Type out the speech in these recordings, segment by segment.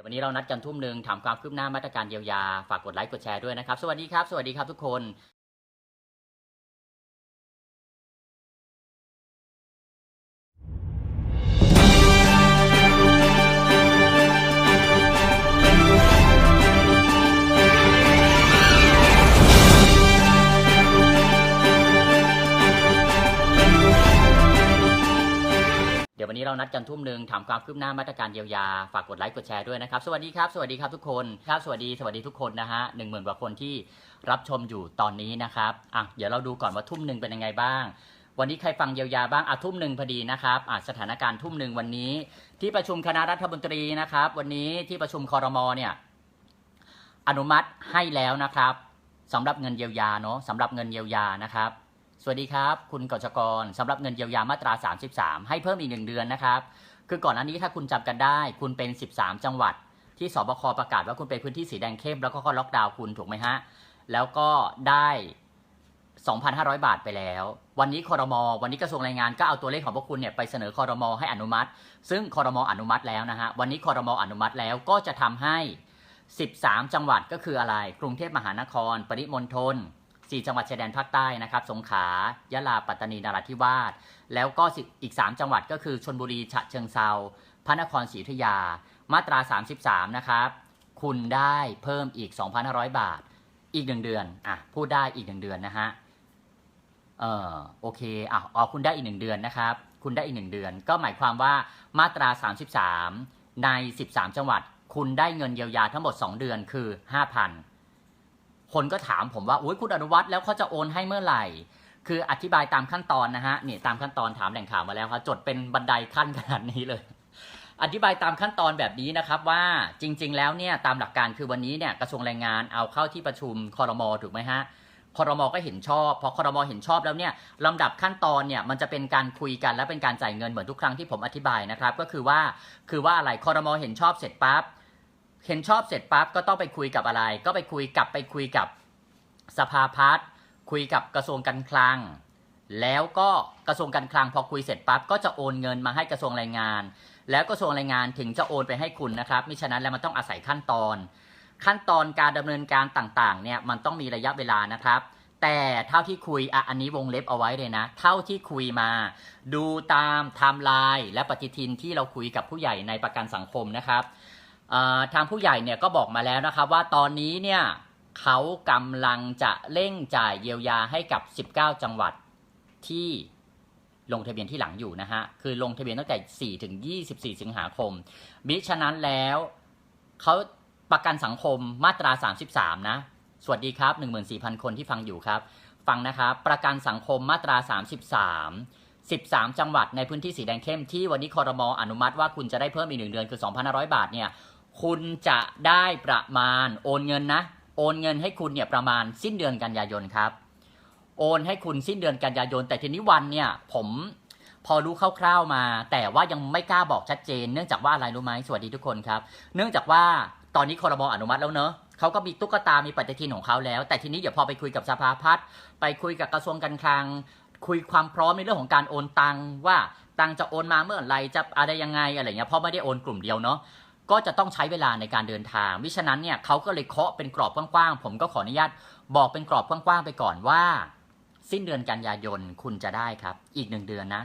ดี๋ยววันนี้เรานัดกันทุ่มหนึ่งถามความคืบหน้ามาตรการเยียวยา ฝากกดไลค์กดแชร์ด้วยนะครับ สวัสดีครับ สวัสดีครับทุกคน วันนี้เรานัดกันทุ่มหนึ่งถามความคืบหน้ามาตรการเยียวยา ฝากกดไลค์กดแชร์ด้วยนะครับ สวัสดีครับ สวัสดีครับทุกคนครับสวัสดีสวัสดีทุกคนนะฮะหนึ่งหมื่นกว่าคนที่รับชมอยู่ตอนนี้นะครับอะเดี๋ยวเราดูก่อนว่าทุ่มหนึ่งเป็นยังไงบ้าง วันนี้ใครฟังเยียวยาบ้างอะทุ่มหนึ่งพอดีนะครับอะสถานการณ์ทุ่มหนึ่งวันนี้ ที่ประชุมคณะรัฐมนตรีนะครับ วันนี้ที่ประชุมคอรมอเนี่ยอนุมัติให้แล้วนะครับสำหรับเงินเยียวยาเนาะสำหรับเงินเยียวยานะครับ สวัสดีครับ คุณกฤษกรสำหรับเงินเยียวยามาตรา 33 ให้เพิ่มอีกหนึ่งเดือนนะครับ คือก่อนหน้านี้ถ้าคุณจำกันได้ คุณเป็น 13 จังหวัด ที่สบคประกาศว่าคุณเป็นพื้นที่สีแดงเข้มแล้วก็ล็อกดาวน์คุณถูกไหมฮะ แล้วก็ได้ 2,500 บาทไปแล้ว วันนี้คอรมอวันนี้กระทรวงแรงงานก็เอาตัวเลขของพวกคุณเนี่ยไปเสนอคอรมอให้อนุมัติ ซึ่งคอรมออนุมัติแล้วนะฮะวันนี้คอรมออนุมัติแล้วก็จะทำให้ 13 จังหวัดก็คืออะไร กรุงเทพมหานคร ปริมณฑล 4 จังหวัดชายแดนภาคใต้นะครับสงขลายะลาปัตตานีนราธิวาสแล้วก็อีก 3 จังหวัดก็คือชนบุรีฉะเชิงเซาพระนครศรีอยุธยา มาตรา 33 นะครับ คุณได้เพิ่มอีก 2,500 บาท อีกหนึ่งเดือนอะพูดได้อีกหนึ่งเดือนนะฮะเออโอเคอะอ๋อคุณได้อีกหนึ่งเดือนนะครับ คุณได้อีกหนึ่งเดือน ก็หมายความว่ามาตรา 33 ใน 13 จังหวัด คุณได้เงินเยียวยาทั้งหมด 2 เดือนคือ 5,000 คนก็ถามผมว่าอุ้ยคุณอนุวัฒน์แล้วเขาจะโอนให้เมื่อไหร่ คืออธิบายตามขั้นตอนนะฮะนี่ตามขั้นตอนถามแหล่งข่าวมาแล้วครับจดเป็นบันไดขั้นขนาดนี้เลย อธิบายตามขั้นตอนแบบนี้นะครับว่าจริง ๆ แล้วเนี่ยตามหลักการคือวันนี้เนี่ยกระทรวงแรงงานเอาเข้าที่ประชุมคอรมอถูกไหมฮะคอรมอก็เห็นชอบ พอคอรมอเห็นชอบแล้วเนี่ยลำดับขั้นตอนเนี่ยมันจะเป็นการคุยกันและเป็นการจ่ายเงินเหมือนทุกครั้งที่ผมอธิบายนะครับ ก็คือว่าคือว่าอะไรคอรมอเห็นชอบเสร็จปั๊บ เห็นชอบเสร็จปั๊บก็ต้องไปคุยกับอะไร ก็ไปคุยกับไปคุยกับสภาพัฒน์คุยกับกระทรวงการคลัง แล้วก็กระทรวงการคลังพอคุยเสร็จปั๊บก็จะโอนเงินมาให้กระทรวงแรงงาน แล้วกระทรวงแรงงานถึงจะโอนไปให้คุณนะครับมิฉะนั้นแล้วมันต้องอาศัยขั้นตอน ขั้นตอนการดำเนินการต่างๆเนี่ยมันต้องมีระยะเวลานะครับ แต่เท่าที่คุยอะอันนี้วงเล็บเอาไว้เลยนะ เท่าที่คุยมา ดูตามไทม์ไลน์และปฏิทินที่เราคุยกับผู้ใหญ่ในประกันสังคมนะครับ ทางผู้ใหญ่เนี่ยก็บอกมาแล้วนะครับว่าตอนนี้เนี่ยเขากำลังจะเร่งจ่ายเยียวยาให้กับ 19 จังหวัดที่ลงทะเบียนที่หลังอยู่นะฮะ คือลงทะเบียนตั้งแต่ 4 ถึง 24 สิงหาคม มิฉะนั้นแล้วเขาประกันสังคมมาตรา 33 นะ สวัสดีครับ 14,000 คนที่ฟังอยู่ครับ ฟังนะครับประกันสังคมมาตรา 33 13 จังหวัดในพื้นที่สีแดงเข้มที่วันนี้คอรมออนุมัติว่าคุณจะได้เพิ่มอีกหนึ่งเดือนคือ 2,500 บาทเนี่ย คุณจะได้ประมาณโอนเงินนะ โอนเงินให้คุณเนี่ยประมาณสิ้นเดือนกันยายนครับ โอนให้คุณสิ้นเดือนกันยายน แต่ทีนี้วันเนี่ยผมพอรู้คร่าวๆมา แต่ว่ายังไม่กล้าบอกชัดเจน เนื่องจากว่าอะไรรู้ไหมสวัสดีทุกคนครับ เนื่องจากว่าตอนนี้คอรมออนุมัติแล้วเนอะเขาก็มีตุ๊กตา มีปฏิทินของเขาแล้ว แต่ทีนี้เดี๋ยวพอไปคุยกับสภาพัฒน์ไปคุยกับกระทรวงการคลัง คุยความพร้อมในเรื่องของการโอนตังว่าตังจะโอนมาเมื่อไหรจะอะไรยังไงอะไรเงี้ยเพราะไม่ได้โอนกลุ่มเดียวเนาะ ก็จะต้องใช้เวลาในการเดินทางมิฉะนั้นเนี่ยเขาก็เลยเคาะเป็นกรอบกว้างๆผมก็ขออนุญาตบอกเป็นกรอบกว้างๆไปก่อนว่า สิ้นเดือนกันยายนคุณจะได้ครับ อีกหนึ่งเดือนนะ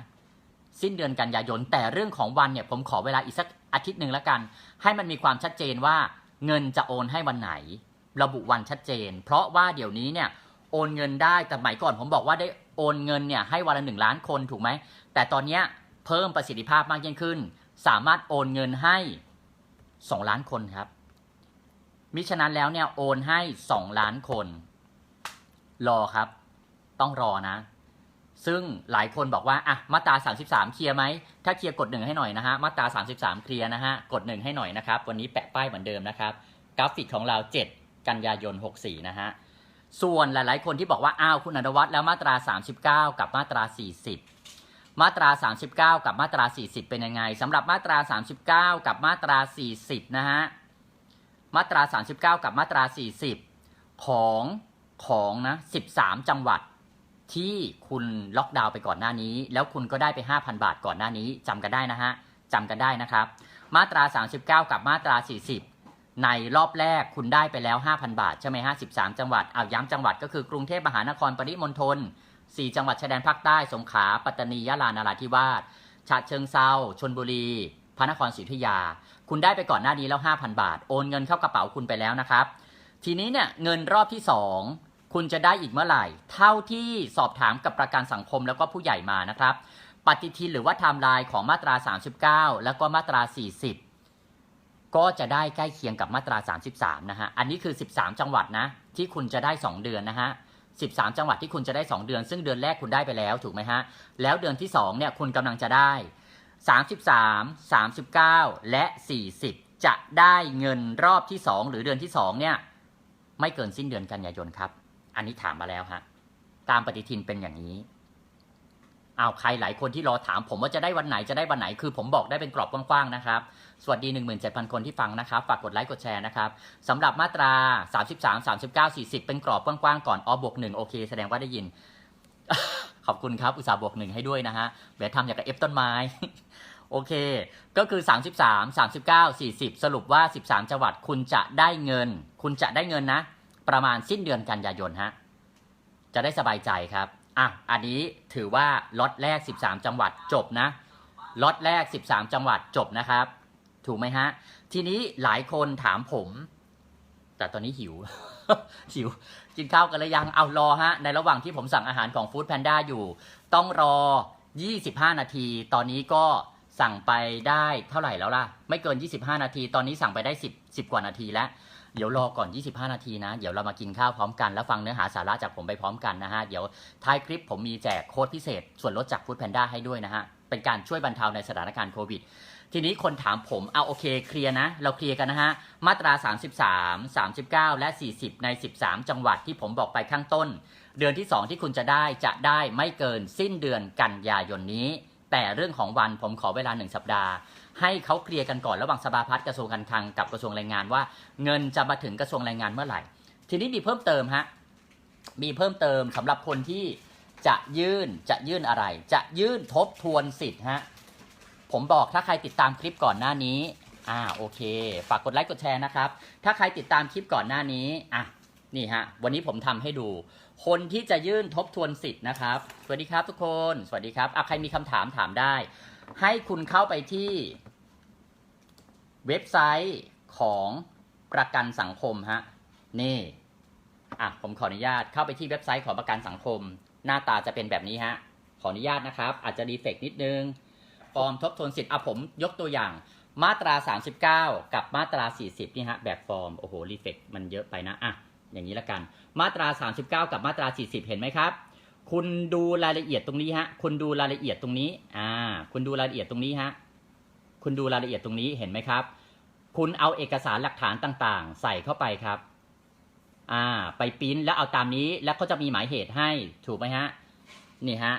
สิ้นเดือนกันยายนแต่เรื่องของวันเนี่ย ผมขอเวลาอีกสักอาทิตย์หนึ่งแล้วกัน ให้มันมีความชัดเจนว่า เงินจะโอนให้วันไหน ระบุวันชัดเจน เพราะว่าเดี๋ยวนี้เนี่ยโอนเงินได้แต่สมัยก่อนผมบอกว่าได้โอนเงินเนี่ยให้วันละหนึ่งล้านคนถูกไหมแต่ตอนนี้เพิ่มประสิทธิภาพมากยิ่งขึ้น สามารถโอนเงินให้ สองล้านคนครับ มิฉะนั้นแล้วเนี่ยโอนให้สองล้านคน รอครับ ต้องรอนะ ซึ่งหลายคนบอกว่าอะมาตรา 33 เคลียร์ไหม ถ้าเคลียร์กดหนึ่งให้หน่อยนะฮะ มาตรา 33 เคลียร์นะฮะ กดหนึ่งให้หน่อยนะครับ วันนี้แปะป้ายเหมือนเดิมนะครับ กราฟิกของเรา 7 กันยายน 64 นะฮะ ส่วนหลาย ๆ คนที่บอกว่า อ้าว คุณอนุวัฒน์แล้วมาตรา 39 กับมาตรา 40 มาตรา 39 กับมาตรา 40 เป็นยังไงสำหรับมาตรา 39 กับมาตรา 40 นะฮะ มาตรา 39 กับมาตรา 40 ของของนะ 13 จังหวัดที่คุณล็อกดาวน์ไปก่อนหน้านี้ แล้วคุณก็ได้ไป 5,000 บาทก่อนหน้านี้จำกันได้นะฮะจำกันได้นะครับ มาตรา 39 กับมาตรา 40 ในรอบแรกคุณได้ไปแล้ว 5,000 บาท ใช่ไหมฮะ13 จังหวัดเอาย้ำจังหวัดก็คือกรุงเทพมหานครปริมณฑล 4 จังหวัดชายแดนภาคใต้ สงขลา ปัตตานี ยะลานราธิวาส ฉะเชิงเซาชนบุรี พระนครศรีอยุธยา คุณได้ไปก่อนหน้านี้แล้ว 5,000 บาท โอนเงินเข้ากระเป๋าคุณไปแล้วนะครับ ทีนี้เนี่ยเงินรอบที่ 2 คุณจะได้อีกเมื่อไหร่ เท่าที่สอบถามกับประกันสังคมแล้วก็ผู้ใหญ่มานะครับ ปฏิทินหรือว่าไทม์ไลน์ของมาตรา 39 แล้วก็มาตรา 40 ก็จะได้ใกล้เคียงกับมาตรา 33 นะฮะ อันนี้คือ 13 จังหวัดนะที่คุณจะได้ 2 เดือนนะฮะ 13 จังหวัดที่คุณจะได้ 2 เดือน ซึ่งเดือนแรกคุณได้ไปแล้วถูกไหมฮะ แล้วเดือนที่2เนี่ยคุณกำลังจะได้ 33 39 และ 40 จะได้เงินรอบที่ 2 หรือเดือนที่2เนี่ยไม่เกินสิ้นเดือนกันยายนครับ อันนี้ถามมาแล้วฮะตามปฏิทินเป็นอย่างนี้ อาวใครหลายคนที่รอถาม ผมว่าจะได้วันไหนจะได้วันไหนคือ ผมบอกได้เป็นกรอบกว้างๆนะครับ สวัสดี 17,000 คนที่ฟังนะครับ ฝากกดไลค์กดแชร์นะครับสำหรับมาตรา 33 39 40 เป็นกรอบกว้างๆก่อนออบวกหนึ่งโอเค แสดงว่าได้ยิน ขอบคุณครับ อุตส่าห์บวกหนึ่งให้ด้วยนะฮะเดี๋ยวทำอย่างกับเอฟต้นไม้โอเค ก็คือ 33 39 40 สรุปว่า 13 จังหวัดคุณจะได้เงิน คุณจะได้เงินนะ ประมาณสิ้นเดือนกันยายนฮะ จะได้สบายใจครับ อะอันนี้ถือว่าล็อตแรก 13 จังหวัดจบนะล็อตแรก 13 จังหวัดจบนะครับ ถูกไหมฮะ ทีนี้หลายคนถามผม แต่ตอนนี้หิว หิว กินข้าวกันเลยยัง เอารอฮะ ในระหว่างที่ผมสั่งอาหารของฟู้ดแพนด้าอยู่ ต้องรอ 25 นาที ตอนนี้ก็สั่งไปได้เท่าไหร่แล้วล่ะ ไม่เกิน 25 นาที ตอนนี้สั่งไปได้ 10 10 กว่านาทีแล้ว เดี๋ยวรอก่อน 25 นาทีนะ เดี๋ยวเรามากินข้าวพร้อมกัน แล้วฟังเนื้อหาสาระจากผมไปพร้อมกันนะฮะ เดี๋ยวท้ายคลิปผมมีแจกโค้ดพิเศษ ส่วนลดจากฟู้ดแพนด้าให้ด้วยนะฮะ เป็นการช่วยบรรเทาในสถานการณ์โควิด ทีนี้คนถามผม เอาโอเคเคลียร์นะ เราเคลียร์กันนะฮะ มาตรา 33 39 และ 40 ใน 13 จังหวัดที่ผมบอกไปข้างต้น เดือนที่ 2 ที่คุณจะได้จะได้ไม่เกินสิ้นเดือนกันยายนนี้ แต่เรื่องของวันผมขอเวลา 1 สัปดาห์ ให้เขาเคลียร์กันก่อนระหว่างสภาพัฒน์กระทรวงการคลังกับกระทรวงแรงงานว่า เงินจะมาถึงกระทรวงแรงงานเมื่อไหร่ ทีนี้มีเพิ่มเติมฮะมีเพิ่มเติมสำหรับคนที่จะยื่นจะยื่นอะไร จะยื่นทบทวนสิทธิ์ฮะผมบอกถ้าใครติดตามคลิปก่อนหน้านี้อ่าโอเค ฝากกดไลค์กดแชร์นะครับ ถ้าใครติดตามคลิปก่อนหน้านี้อะนี่ฮะวันนี้ผมทำให้ดู คนที่จะยื่นทบทวนสิทธิ์นะครับ สวัสดีครับทุกคน สวัสดีครับอะใครมีคำถามถามได้ ให้คุณเข้าไปที่เว็บไซต์ของประกันสังคมฮะนี่อะผมขออนุญาตเข้าไปที่เว็บไซต์ของประกันสังคม หน้าตาจะเป็นแบบนี้ฮะขออนุญาตนะครับ อาจจะรีเฟกนิดนึงฟอร์มทบทวนสิทธิ์อะผมยกตัวอย่างมาตรา 39 กับมาตรา 40 นี่ฮะ แบบฟอร์ม โอ้โห รีเฟกมันเยอะไปนะ อะ อย่างนี้ละกัน มาตรา 39 กับมาตรา 40 เห็นไหมครับ คุณดูรายละเอียดตรงนี้ฮะ คุณดูรายละเอียดตรงนี้ อ่า คุณดูรายละเอียดตรงนี้ฮะ คุณดูรายละเอียดตรงนี้เห็นไหมครับ คุณเอาเอกสารหลักฐานต่างๆ ใส่เข้าไปครับ อ่า ไปปริ้นแล้วเอาตามนี้ แล้วก็จะมีหมายเหตุให้ ถูกไหมฮะ นี่ฮะ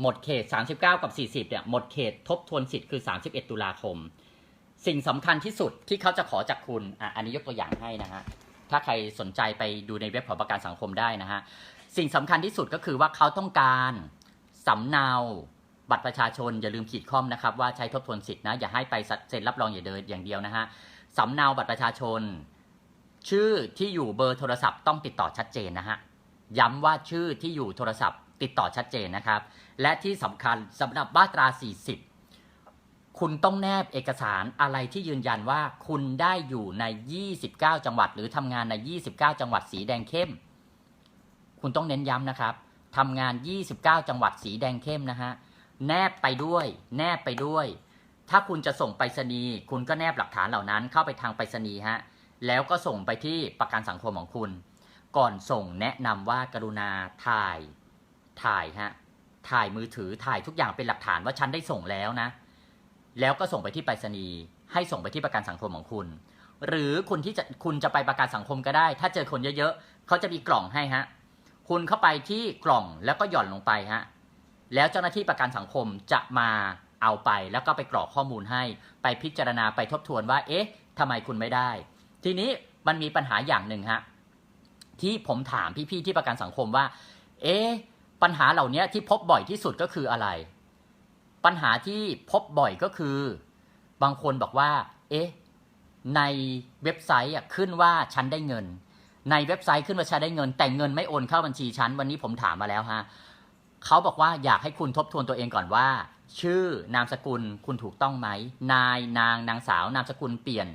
หมดเขต 39 กับ 40 เนี่ย หมดเขตทบทวนสิทธิ์คือ 31 ตุลาคม สิ่งสำคัญที่สุดที่เขาจะขอจากคุณ อะ อันนี้ยกตัวอย่างให้นะฮะ ถ้าใครสนใจไปดูในเว็บของประกันสังคมได้นะฮะ สิ่งสำคัญที่สุดก็คือว่าเขาต้องการสำเนาบัตรประชาชนอย่าลืมขีดข้อมนะครับ ว่าใช้ทบทวนสิทธินะ อย่าให้ไปเซ็นรับรองอย่าเดินอย่างเดียวนะฮะสำเนาบัตรประชาชน ชื่อที่อยู่เบอร์โทรศัพท์ต้องติดต่อชัดเจนนะฮะย้ำว่าชื่อที่อยู่โทรศัพท์ ติดต่อชัดเจนนะครับ และที่สำคัญสำหรับมาตรา 40 คุณต้องแนบเอกสารอะไรที่ยืนยันว่าคุณได้อยู่ใน 29 จังหวัด หรือทำงานใน 29 จังหวัดสีแดงเข้ม คุณต้องเน้นย้ำนะครับทำงาน 29 จังหวัดสีแดงเข้มนะฮะแนบไปด้วย แนบไปด้วย ถ้าคุณจะส่งไปรษณีย์คุณก็แนบหลักฐานเหล่านั้นเข้าไปทางไปรษณีย์ฮะแล้วก็ส่งไปที่ประกันสังคมของคุณ ก่อนส่งแนะนำว่ากรุณาถ่าย ถ่ายฮะถ่ายมือถือถ่ายทุกอย่างเป็นหลักฐานว่าฉันได้ส่งแล้วนะ แล้วก็ส่งไปที่ไปรษณีย์ให้ส่งไปที่ประกันสังคมของคุณ หรือคุณที่จะคุณจะไปประกันสังคมก็ได้ ถ้าเจอคนเยอะๆเขาจะมีกล่องให้ฮะ คุณเข้าไปที่กล่องแล้วก็หย่อนลงไปฮะแล้วเจ้าหน้าที่ประกันสังคมจะมาเอาไปแล้วก็ไปกรอกข้อมูลให้ ไปพิจารณาไปทบทวนว่า เอ๊ะทำไมคุณไม่ได้ ทีนี้มันมีปัญหาอย่างหนึ่งฮะที่ผมถามพี่ๆที่ประกันสังคมว่า เอ๊ะปัญหาเหล่านี้ที่พบบ่อยที่สุดก็คืออะไร ปัญหาที่พบบ่อยก็คือ บางคนบอกว่า เอ๊ะในเว็บไซต์อะขึ้นว่าฉันได้เงิน ในเว็บไซต์ขึ้นว่าฉันได้เงิน แต่เงินไม่โอนเข้าบัญชีฉันวันนี้ผมถามมาแล้วฮะเขาบอกว่าอยากให้คุณทบทวนตัวเองก่อนว่า ชื่อนามสกุลคุณถูกต้องไหมนายนางนางสาวนามสกุลเปลี่ยน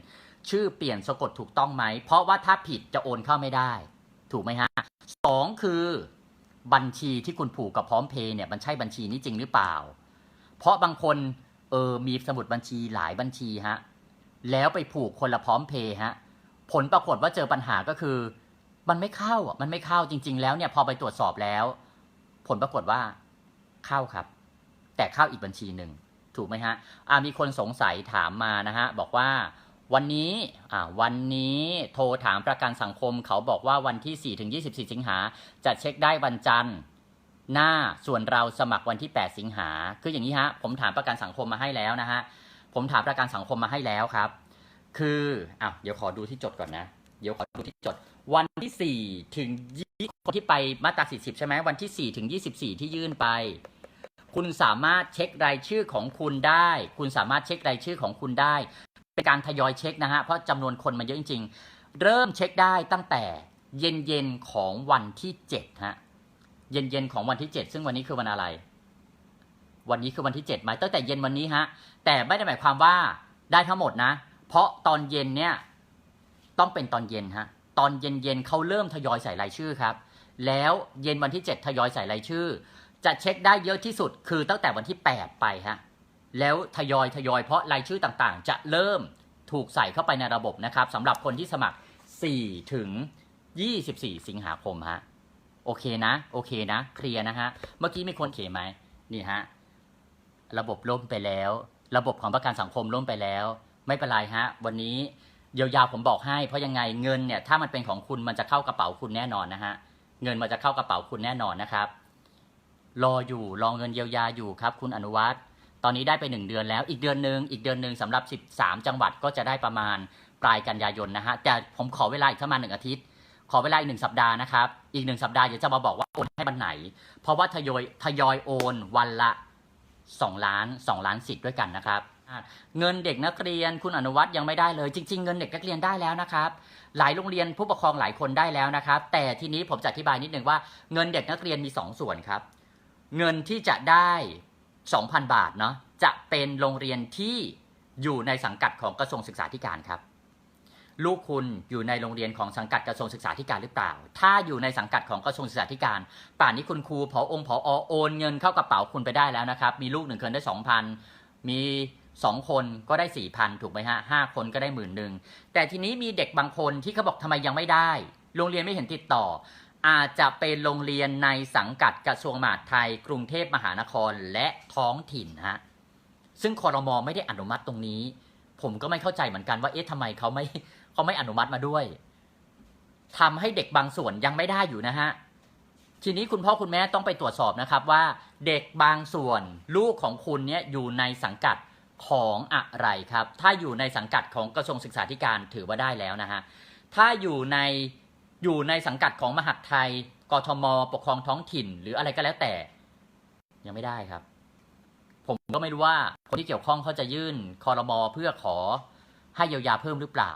ชื่อเปลี่ยนสะกดถูกต้องไหมเพราะว่าถ้าผิดจะโอนเข้าไม่ได้ ถูกไหมฮะสองคือบัญชีที่คุณผูกกับพร้อมเพย์เนี่ยมันใช่บัญชีนี้จริงหรือเปล่า เพราะบางคนเออมีสมุดบัญชีหลายบัญชีฮะแล้วไปผูกคนละพร้อมเพย์ฮะ ผลปรากฏว่าเจอปัญหาก็คือ มันไม่เข้าอะมันไม่เข้าจริง ๆ แล้วเนี่ยพอไปตรวจสอบแล้ว ผลปรากฏว่าเข้าครับ แต่เข้าอีกบัญชีหนึ่งถูกไหมฮะอ่ามีคนสงสัยถามมานะฮะบอกว่าวันนี้อ่าวันนี้โทรถามประกันสังคม เขาบอกว่าวันที่ 4 ถึง 24 สิงหาจะเช็คได้วันจันทร์หน้าส่วนเราสมัครวันที่ 8 สิงหาคืออย่างนี้ฮะผมถามประกันสังคมมาให้แล้วนะฮะผมถามประกันสังคมมาให้แล้วครับ คืออะเดี๋ยวขอดูที่จดก่อนนะ เดี๋ยวขอดูที่จด วันที่4ถึงยี่คนที่ไปมาตรา40ใช่ไหมวันที่4ถึง24ที่ยื่นไป คุณสามารถเช็ครายชื่อของคุณได้ คุณสามารถเช็ครายชื่อของคุณได้ เป็นการทยอยเช็คนะฮะ เพราะจำนวนคนมันเยอะจริง ๆ เริ่มเช็คได้ตั้งแต่เย็นๆของวันที่7ฮะ เย็นๆของวันที่7ซึ่งวันนี้คือวันอะไร วันนี้คือวันที่7หมายตั้งแต่เย็นวันนี้ฮะ แต่ไม่ได้หมายความว่าได้ทั้งหมดนะ เพราะตอนเย็นเนี่ยต้องเป็นตอนเย็นฮะตอนเย็นๆเขาเริ่มทยอยใส่รายชื่อครับ แล้วเย็นวันที่ 7 ทยอยใส่รายชื่อ จะเช็คได้เยอะที่สุดคือตั้งแต่วันที่ 8 ไปฮะแล้วทยอยทยอยเพราะรายชื่อต่างๆ จะเริ่มถูกใส่เข้าไปในระบบนะครับสำหรับคนที่สมัคร 4 ถึง 24 สิงหาคมฮะโอเคนะ โอเคนะ เคลียร์นะฮะ เมื่อกี้มีคนเขียนไหมนี่ฮะ ระบบล่มไปแล้ว ระบบของประกันสังคมล่มไปแล้ว ไม่เป็นไรฮะ วันนี้เยียวยาผมบอกให้ เพราะยังไงเงินเนี่ยถ้ามันเป็นของคุณมันจะเข้ากระเป๋าคุณแน่นอนนะฮะ เงินมันจะเข้ากระเป๋าคุณแน่นอนนะครับ รออยู่รอเงินเยียวยาอยู่ครับ คุณอนุวัฒน์ตอนนี้ได้ไปหนึ่งเดือนแล้ว อีกเดือนหนึ่งอีกเดือนหนึ่งสำหรับ 13 จังหวัดก็จะได้ประมาณปลายกันยายนนะฮะ แต่ผมขอเวลาอีกประมาณหนึ่งอาทิตย์ ขอเวลาอีกหนึ่งสัปดาห์นะครับ อีกหนึ่งสัปดาห์เดี๋ยวจะมาบอกว่าโอนให้วันไหน เพราะว่าทยอยทยอยโอนวันละ 2 ล้าน 2 ล้านสิทธิ์ด้วยกันนะครับ เงินเด็กนักเรียนคุณอนุวัฒน์ยังไม่ได้เลย จริง ๆ เงินเด็กนักเรียนได้แล้วนะครับ หลายโรงเรียนผู้ปกครองหลายคนได้แล้วนะครับ แต่ทีนี้ผมจะอธิบายนิดนึงว่าเงินเด็กนักเรียนมี 2 ส่วนครับ เงินที่จะได้ 2,000 บาทเนาะจะเป็นโรงเรียนที่อยู่ในสังกัดของกระทรวงศึกษาธิการครับ ลูกคุณอยู่ในโรงเรียนของสังกัดกระทรวงศึกษาธิการหรือเปล่า ถ้าอยู่ในสังกัดของกระทรวงศึกษาธิการ ป่านนี้คุณครูผอองค์ผอโอนเงินเข้ากระเป๋าคุณไปได้แล้วนะครับ มีลูกหนึ่งคนได้สองพันมี สองคนก็ได้สี่พันถูกไหมฮะห้าคนก็ได้หมื่นหนึ่งแต่ทีนี้มีเด็กบางคนที่เขาบอกทำไมยังไม่ได้ โรงเรียนไม่เห็นติดต่อ อาจจะเป็นโรงเรียนในสังกัดกระทรวงมหาดไทย กรุงเทพมหานครและท้องถิ่นฮะซึ่งคอรมอไม่ได้อนุมัติตรงนี้ ผมก็ไม่เข้าใจเหมือนกันว่าเอ๊ะทำไมเขาไม่เขาไม่อนุมัติมาด้วยทำให้เด็กบางส่วนยังไม่ได้อยู่นะฮะทีนี้คุณพ่อคุณแม่ต้องไปตรวจสอบนะครับว่า เด็กบางส่วนลูกของคุณเนี่ยอยู่ในสังกัด ของอะไรครับ ถ้าอยู่ในสังกัดของกระทรวงศึกษาธิการถือว่าได้แล้วนะฮะ ถ้าอยู่ในอยู่ในสังกัดของมหาดไทย กทม ปกครองท้องถิ่น หรืออะไรก็แล้วแต่ ยังไม่ได้ครับ ผมก็ไม่รู้ว่าคนที่เกี่ยวข้องเขาจะยื่นคอรมอเพื่อขอให้เยียวยาเพิ่มหรือเปล่า